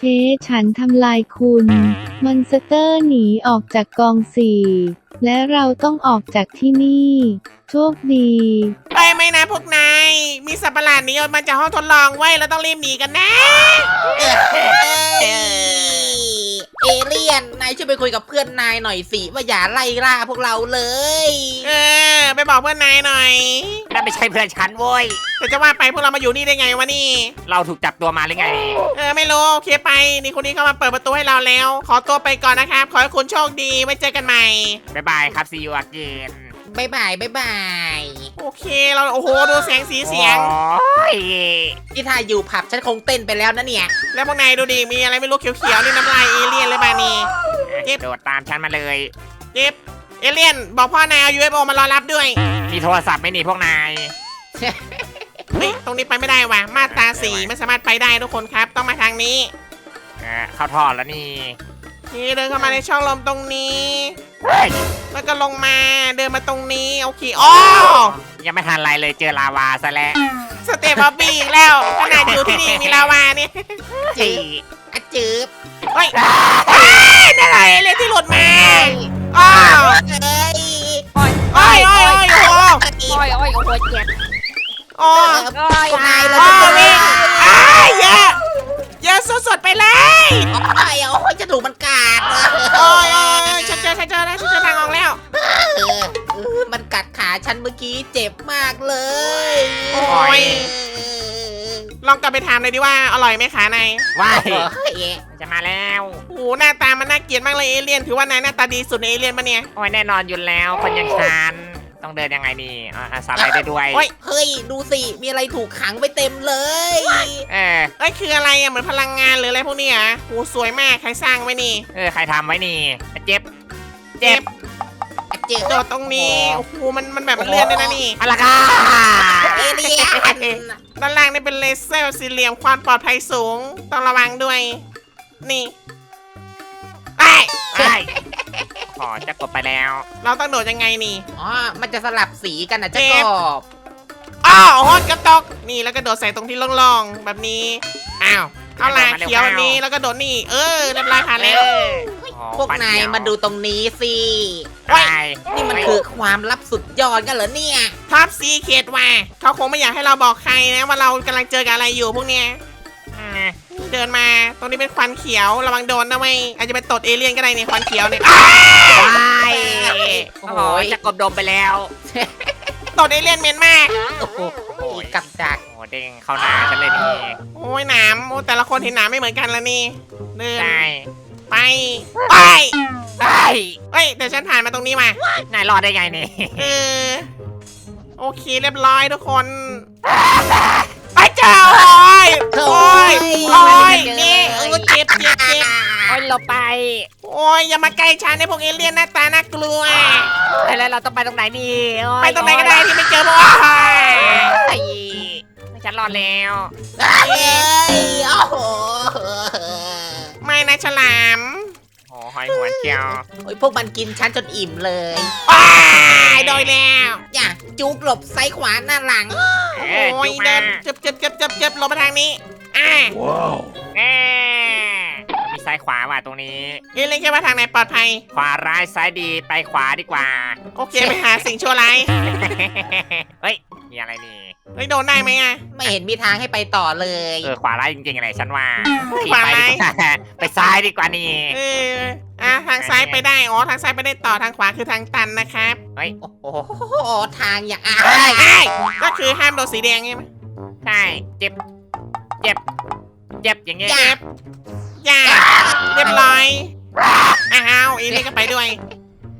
เฮ้ฉันทำลายคุณ มอนสเตอร์หนีออกจากกองสี่และเราต้องออกจากที่นี่ โชคดี ไปไหมนะพวกนาย มีสัตว์ประหลาดหนีออกมาจากห้องทดลองไว้ยเราต้องรีบหนีกันนะ เอ้ย เอเลี่ยน นายช่วยไปคุยกับเพื่อนนายหน่อยสิว่าอย่าไล่ล่าพวกเราเลย เออ ไปบอกเพื่อนนายหน่อย นั่นไม่ใช่เพื่อนฉันโว้ย แต่จะว่าไปพวกเรามาอยู่นี่ได้ไงวะนี่ เราถูกจับตัวมาหรือไง เออ ไม่รู้โอเคไป นี่คนนี้เข้ามาเปิดประตูให้เราแล้ว ขอตัวไปก่อนนะครับ ขอให้คุณโชคดี ไว้เจอกันใหม่ บ๊ายบายครับ see you again บ๊ายบายบ๊ายบายโอเคเราโอ้โหดูแสงสีเสียง โอ้ยที่ถ้าอยู่ผับฉันคงเต้นไปแล้วนะเนี่ย แล้วพวกนายดูดิมีอะไรไม่รู้เขียวๆนี่น้ำลายเอเลี่ยนเลยบานี่เก็บโดดตามฉันมาเลยเจ็บเอเลี่ยนบอกพ่อนายเอา UFO มารอรับด้วยมีโทรศัพท์ไหม่หนีพวกนายเฮ้ยตรงนี้ไปไม่ได้ว่ะมาตราสี่ไม่สามารถไปได้ทุกคนครับ ต้องมาทางนี้เออเข้าท่อแล้วนี่นี่เดินเข้ามาในช่องลมตรงนี้เฮ้ย แล้วก็ลงมาเดินมาตรงนี้โอเคอ๋อยังไม่ทันไรเลยเจอลาวาซะแล้วสเตปบ๊อบบี้อีกแล้วขนาดอยู่ที่นี่มีลาวาเนี่ยจืบอะจืบเฮ้ยเฮ้ยนั่นอะไรเลยที่หลุดมาอ้าวเอ้ยโอ้ยโอ้ยโอ้ยโอ้โหโอ้ยโอ้ยโอ้ยเจ็บอ๋อโอ้ยพวกนายโเราอ๋อจะวิ่งอ้ายเยอะเยอะสุดๆไปเลยโอ้ยโอ้ยจะถูกมันกั เจอฉันเจอแล้วฉันเจอทางออกแล้ว เออเออมันกัดขาฉันเมื่อกี้เจ็บมากเลยโอ้ย ลองกลับไปถามเลยดิว่าอร่อยไหมขานายว้ายโอ้ยจะมาแล้ว โอ้โหหน้าตามันน่าเกลียดมากเลยเอเลี่ยนถือว่านายหน้าตาดีสุดในเอเลี่ยนปะเนี่ย โอ้ยแน่นอนอยู่แล้วคนอยังฉันต้องเดินยังไงนี่อะอะสาอะไรได้ด้วยโอ้ย เฮ้ย ดูสิ มีอะไรถูกขังไปเต็มเลย เออเอ้ยคืออะไรอะเหมือนพลังงานหรืออะไรพวกนี้อะโหสวยมากใครสร้างไว้นี่ เออใครทำไว้นี่เจ็บ เจ็บอะจืบโดดตรงนี้โอ้โหมันมันแบบมันเลื่อนด้วยนะนี่อะไรกันเอเลี่ยนด้านล่างนี่เป็นเลเซอร์สี่เหลี่ยมความปลอดภัยสูง ต้องระวังด้วย นี่ไอ้ยใช่ขอจะกดไปแล้ว เราต้องโดดยังไงนี่อ๋อมันจะสลับสีกันนะเจ็เจ้าบกบอ้าวโหดกระตกนี่แล้วก็โดดใส่ตรงที่ล่องๆแบบนี้อ้าวเอาล่ะมาเร็วเขียวแบบนี้แล้วก็โดดนี่ เออเรียบร้อยผ่านแล้วอ๋อ พวกปันายเวมาดูตรงนี้สิเฮ้ยได้นี่มันคือความลับสุดยอดกันเหรอเนี่ย ท็อปซีเคดว่าเขาคงไม่อยากให้เราบอกใครนะว่าเรากำลังเจอกับอะไรอยู่พวกเนี้ยอืมเดินมาตรงนี้เป็นควันเขียวระวังโดนนะเว้ยอาจจะเป็นตดเอเลี่ยนก็ได้เนี่ยควันเขียวเนี่ยอ้าวไปโอ้โอ้โหโหจะกบดมไปแล้วตดเอเลี่ยนเหม็นมากโอ้โหกับดักโอ้โหเด้งเข้าหน้าฉันเลยนี่โอ้ยหนามโอ้แต่ละคนเห็นหนามไม่เหมือนกันแล้วนี่เดิน ได้ ไป ไปได้เฮ้ยแต่ฉันผ่านมาตรงนี้มา นายรอดได้ไงนี่เออโอเคเรียบร้อยทุกคน ไปเจ้าโอ้ยโอ้ยโอ้ยนี่เออเจ็บเจ็บเจ็บโอ้ยเราไป โอ้ยอย่ามาใกล้ฉันในพวกเอเลี่ยนหน้าตาน่ากลัว แล้วเราต้องไปตรงไหนนี่โอ้ยไปตรงไหนก็ได้ที่ไม่เจอพวกอ้ายไอ้ฉันรอดแล้วเอ้ยโอ้โห ไม่นะฉลามโอ้หอยหัวนเชียวโอ้ยพวกมันกินฉันจนอิ่มเลยอ้ายโดยแล้วอย่าจุกหลบซ้ายขวาหน้าหลังเอโอ้อยจุ๊บเดิมานเจ็บเจ็บเจ็บเจ็บเจ็บลงมาทางนี้อ่าเออมีซ้ายขวาว่ะตรงนี้ เอเลี่ยนคิดว่าทางไหนปลอดภัย ขวาร้ายซ้ายดีไปขวาดีกว่า โอเคไปหาสิ่งชั่วร้าย เฮ้ย มีอะไรนี่ เฮ้ยโดนได้ไหมอะ ไม่เห็นมีทางให้ไปต่อเลยเออขวาร้ายจริงๆอะไรฉันว่าขวาร้ายไปดีกว่าไปซ้ายดีกว่านี่เอออะทางซ้ายไปได้ อ๋อ ทางซ้ายไปได้ต่อ ทางขวาคือทางตันนะครับ เฮ้ย โอ้โหทางอย่างอาไอ้ยไอ้ก็คือห้ามโดนสีแดงใช่ไหมใช่เจ็บ เจ็บ เจ็บอย่างเงี้ย เจ็บอย่าเรียบร้อย อ้าวเอเลี่ยนก็ไปด้วย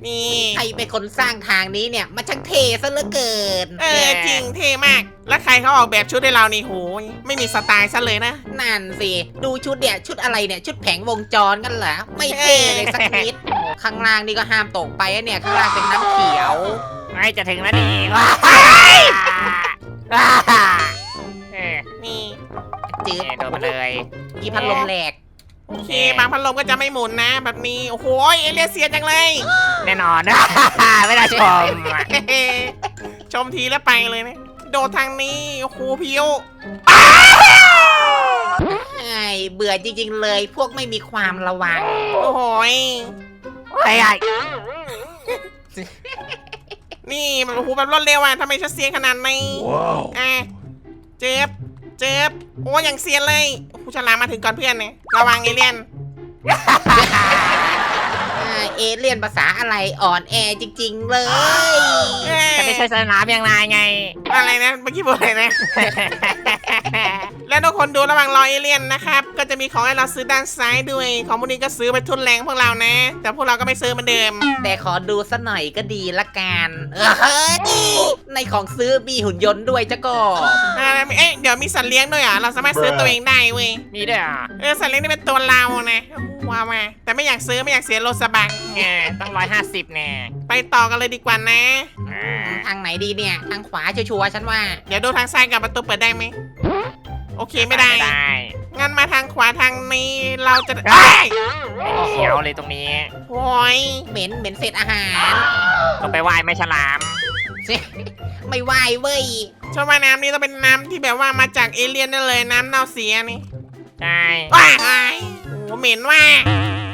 นี่ใครเป็นคนสร้างทางนี้เนี่ยมันช่างเท่ซะเหลือเกินเออจริงเท่มาก แล้วใครเขาออกแบบชุดให้เรานี่โหยไม่มีสไตล์ซะเลยนะ นั่นสิดูชุดเนี่ยชุดอะไรเนี่ยชุดแผงวงจรกันเหรอไม่เท่เลยสักนิดโอ้ข้างล่างนี่ก็ห้ามตกไปอะเนี่ยข้างล่างเป็นน้ำเขียวไอ้จะถึงแล้วนี่ว้าเออนี่จืดเนี่ยโดนมาเลยอีพัดลมแหลก โอเค บางพัดลมก็จะไม่หมุนนะแบบนี้ โอ้โหเอเลี่ยนเสียจังเลย แน่นอน ไม่ได้ชมชมทีแล้วไปเลยนะ โดดทางนี้โอ้โหพิวอ่ายเบื่อจริงๆเลย พวกไม่มีความระวัง โอ้โหยไอ้ไอ้นี่มันโอ้โหแบบรวดเร็วอะทำไมฉันเสียขนาดนี้อะเจ็บ เจ็บโอ้ยอย่างเสียเลยผู้ชลามมาถึงก่อนเพื่อนเนี่ยระวังเอเลี่ยน เอเลี่ยนภาษาอะไรอ่อนแอจริง ๆ เลยเอ้ยจะไม่ใช่สนามอย่างไรไง อะไรนะเมื่อกี้บอกอะไรนะ แล้วทุกคนดูระหว่างรอเอเลี่ยนนะครับ ก็จะมีของให้เราซื้อด้านซ้ายด้วย ของพวกนี้ก็ซื้อไปทุนแรงพวกเรานะ แต่พวกเราก็ไม่ซื้อเหมือนเดิม แต่ขอดูสักหน่อยก็ดีละกันเอ้ยในของซื้อมีหุ่นยนต์ด้วยเจ้าก็อ่าเอ๊ะเดี๋ยวมีสัตว์เลี้ยงด้วยเหรอะเราสามารถซื้อตัวเองได้เว้ยมีด้วยเหรอะเออสัตว์เลี้ยงนี่เป็นตัวเรานะว้าวมาแต่ไม่อยากซื้อไม่อยากเสียโลสบัง แง่ต้องร้อยห้าสิบแน่ไปต่อกันเลยดีกว่านะอ่าทางไหนดีเนี่ย ทางขวาชัวร์ๆฉันว่า เดี๋ยวดูทางซ้ายกับประตูเปิดได้ไหมโอเคไม่ได้ไม่ได้งั้นมาทางขวาทางนี้เราจะเอ้เอ้ยยไม่เขียวเลยตรงนี้โอ้ยเหม็นเหม็นเศษอาหารต้องไปไหว้ไม่ฉลามไม่ไหวเว้ยชอบว่าน้ำนี้ต้องเป็นน้ำที่แบบว่ามาจากเอเลี่ยนนั่นเลยน้ำเน่าเสียนี่ใช่ว้ายโอ้เหม็นว่า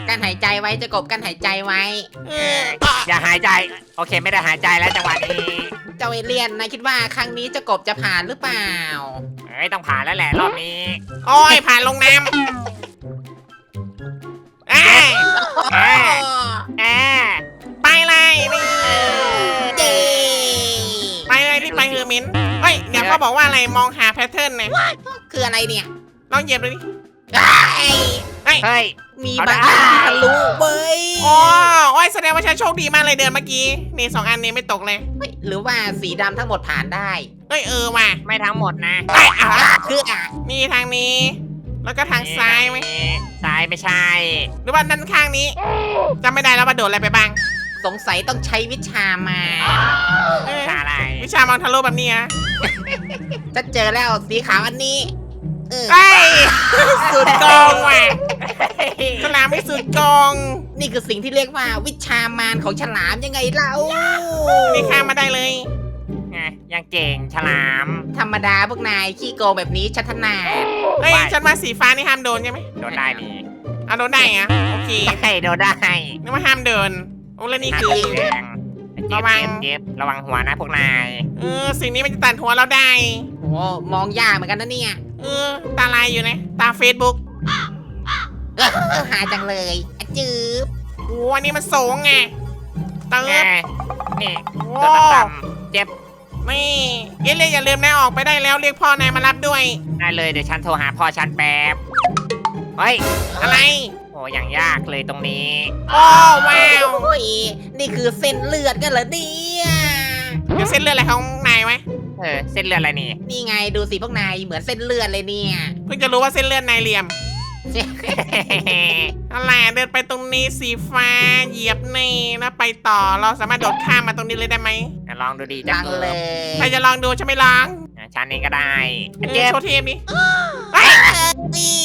การหายใจไว้จะกบการหายใจไว้เอออย่าหายใจ โอเค ไม่ได้หายใจแล้วจังหวะนี้ เจ้าเอเลี่ยนนายคิดว่าครั้งนี้เจะกบจะผ่านหรือเปล่า เอ้ยต้องผ่านแล้วแหละรอบนี้โอ้ยผ่านลงน้ำเอ้ยเอ้ยเอ้ยไปเลยนี่เย้ไปเลยรีบไปเฮอร์มินเฮ้ยเดี๋ยวเขาบอกว่าอะไรมองหาแพทเทิร์นนะคืออะไรเนี่ยลองเหยียบดูดิเอ้ย เฮ้ยมีเอาบางได้ทะลุเว้ยโอ้โอ้ยแสดงว่าฉันโชคดีมากเลยเดินเมื่อกี้นี่สองอันนี้ไม่ตกเลยเฮ้ยหรือว่าสีดำทั้งหมดผ่านได้เอ้ยเออว่ะไม่ทั้งหมดนะเอ้ยอะคืออะนี่ทางนี้ แล้วก็ทางซ้ายไหมซ้ายไม่ใช่ หรือว่าด้านข้างนี้จำไม่ได้แล้วว่าโดดอะไรไปบ้างสงสัยต้องใช้วิชามาเอ้ยใช่อะไร วิชามองทะลุแบบนี้อะ จะเจอแล้วสีขาวอันนี้ เออเอ้ยสุดโกองว่ะฉลามไม่สุดโกอง นี่คือสิ่งที่เรียกว่าวิชามารของฉลามยังไงเล่านี่ข้ามมาได้เลย ไงยังเก่งฉลามธรรมดาพวกนายขี้โกงแบบนี้ชัดนาดเฮ้ยไม่ฉันว่าสีฟ้านี่ห้ามโดนใช่ไหมโดนได้นี่เอาโดนได้อะโอเคใช่โดนได้นึกว่าห้ามเดินโอ้แล้วนี่คือสีแดงเจ็บระวังเจ็บเจ็บระวังหัวนะพวกนาย เออสิ่งนี้มันจะตัดหัวเราได้โอ้มองยากเหมือนกันนะเนี่ย เออ ตาลายอยู่นะ ตาเฟซบุ๊กเออหาจังเลยอะจืบโอ้อันนี้มันสูงไงเติไงบนี่โอ้ตัวต่ำๆเจ็บนี่เอเลี่ยนอย่าลืมนะออกไปได้แล้วเรียกพ่อนายมารับด้วย ได้เลยเดี๋ยวฉันโทรหาพ่อฉันแป๊บเฮ้ยอะไร โอ้อย่างยากเลยตรงนี้ โอ้ว้าวโอ้ยนี่คือเส้นเลือดกันเหรอเนี่ย เดี๋ยวเส้นเลือดอะไรของนายไหม เออเส้นเลือดอะไรนี่นี่ไงดูสิพวกนายเหมือนเส้นเลือดเลยเนี่ย เพิ่งจะรู้ว่าเส้นเลือดนายเหลี่ยมอะไรเดินไปตรงนี้สีฟ้าเหยียบนี่แล้วไปต่อเราสามารถโดดข้ามมาตรงนี้เลยได้ไหมลองดูดีจัจังงเลเลยยใครจะลองดูฉันไม่ลองฉันเองก็ได้เออเจ็บโชว์เทมดิเฮ้ยนี่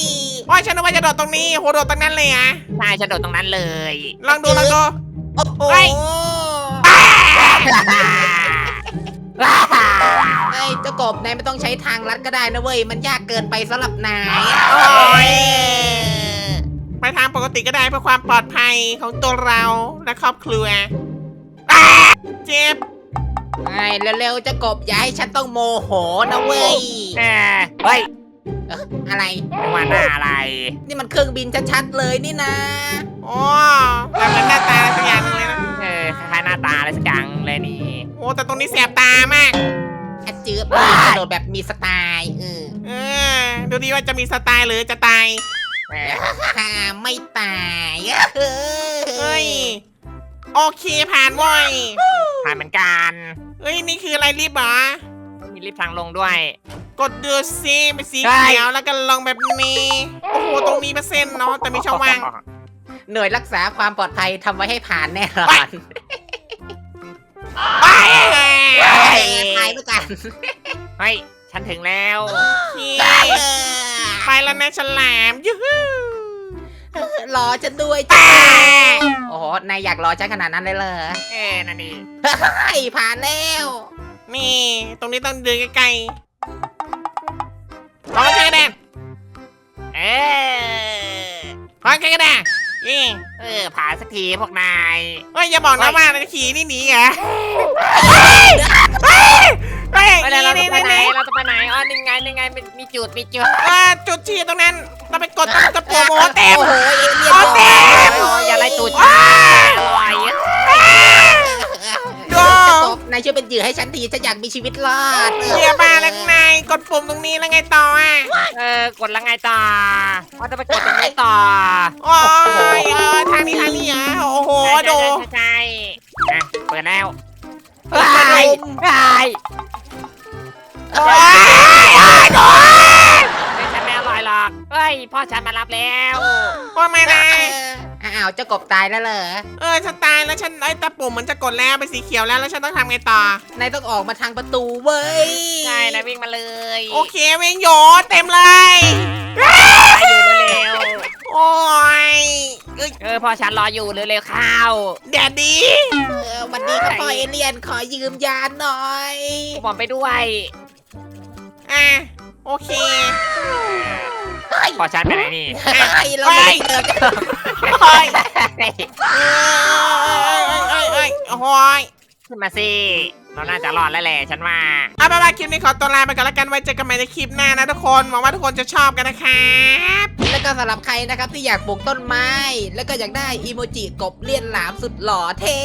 โอ้ยฉันนึกว่าจะโดดตรงนี้โหโดดตรงนั้นเลยอะใช่ฉันโดดตรงนั้นเลย ลองดูลองดูโอ้โหเฮ้ยไอ้เจ้า กบนายไม่ต้องใช้ทางลัดก็ได้นะเว้ย มันยากเกินไปสำหรับนายโอ้ยไปทางปกติก็ได้เพื่อความปลอดภัยของตัวเราและครอบครัวอ้าเจ็บไอ้เร็วๆเจ้ากบอย่าให้ฉันต้องโมโหนะเว้ยเออเฮ้ยเอ้ออะไรจังหวะหน้าอะไร นี่มันเครื่องบินชัดๆเลยนี่นะ โอ้แบบเป็นหน้าตาสักอย่างหนึงเลยนะ เออคล้ายๆหน้าตาอะไรสักอย่างเลยนี่ โอ้แต่ตรงนี้แสบตามาก อะจืบนี่กระโดดแบบมีสไตล์เออเออดูดีว่าจะมีสไตล์หรือจะตายแหมฮ่าไม่ตายเอเฮ้้ยโอเคผ่านเว้ยผ่านเหมือนกันเฮ้ยนี่คืออะไรรีบเหรอมีลิฟต์ทางลงด้วย กดดูซิเป็นสีเขียวแล้วก็ลงแบบนี้โอ้โหตรงนี้เป็นเส้นเนาะแต่มีช่องว่างหน่วยรักษาความปลอดภัยทำไว้ให้ผ่านแน่นอน ไปตายด้วยกันเฮ้ยฉันถึงแล้วไปแล้วนะฉลามยูฮูรอฉันด้วยจ้าโอ้โหนายอยากรอฉันขนาดนั้นเลยเหรอเอ้นั่นดีเฮ้ยผ่านแล้ว นี่ ตรงนี้ต้องเดินไกลๆรอใช่แดนเอ้อขอใครก็ได้นี่ เออผ่านสักทีพวกนายเฮ้ยอย่าบอกนะว่าขี่นี่หนีเหรอเฮ้ยเฮ้ยไปเลยเรานี่จะไปนี่ไหนนี่เราจะไปไหนอ๋อนี่ไงนี่ไงมีมีจุดมีจุดอ่าจุดชี้ตรงนั้นต้องไปกดต้องกดโปรโมทเต็มโอ้โหเอเลี่ยนโอ้เต็มโอ้ยอย่าไล่ตูดว้าอร่อย ดูจะตบนายช่วยเป็นเหยื่อให้ฉันทีฉันอยากมีชีวิตรอดเฮียบ้าแล้วนายกดปุ่มตรงนี้แล้วไงต่ออะเออกดแล้วไงต่อว่าจะไปกดตรงนี้ต่อโอ้ยเออทางนี้ทางนี้เหรอโอ้โหดูใช่ใช่ใช่อะเปิดแล้วเฮ้ยไปโอ้ยโอ้ยดูไม่ฉันไม่อร่อยหรอกเฮ้ยพ่อฉันมารับแล้วว่าไม่ได้ อ้าวเจ้ากบตายแล้วเหรอเออฉันตายแล้วฉันไอ้ตะปุ่มเหมือนจะกดแล้วเป็นสีเขียวแล้วแล้วฉันต้องทำไงต่อนายต้องออกมาทางประตูเว้ยใช่นะวิ่งมาเลยโอเคเวงโยเต็มเลยไปอยู่เร็วโอ้ยเอ้ยๆเออพ่อฉันรออยู่เร็วๆเข้าแดดดีเออวันนี้ก็ปล่อยเอเลี่ยนขอยืมยานหน่อย ผมไปด้วยอะโอเค พ่อฉันไปไหนนี่เฮ้ยเราไม่ได้เจอกันโอ้ยเอ้ยเอ้ยเอ้ยโอ้ยขึ้นมาสิ เราน่าจะรอดแล้วแหละฉันว่า เอาไปนว่าคลิปนี้ขอตัวลาไปก่อนแล้วกันไว้เจอกันใหม่ในคลิปหน้านะทุกคน หวังว่าทุกคนจะชอบกันนะครับแล้วก็สำหรับใครนะครับที่อยากปลูกต้นไม้ แล้วก็อยากได้อีโมจิกบเลี่ยนหลามสุดหล่อเท่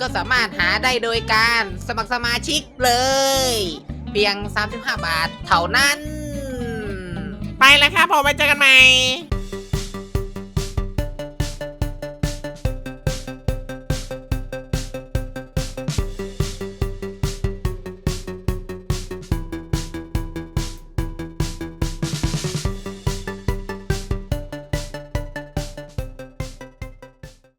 ก็สามารถหาได้โดยการสมัครสมาชิกเลย เพียง 35 บาทเท่านั้นไป แล้วครับผมไปเจอกันใหม่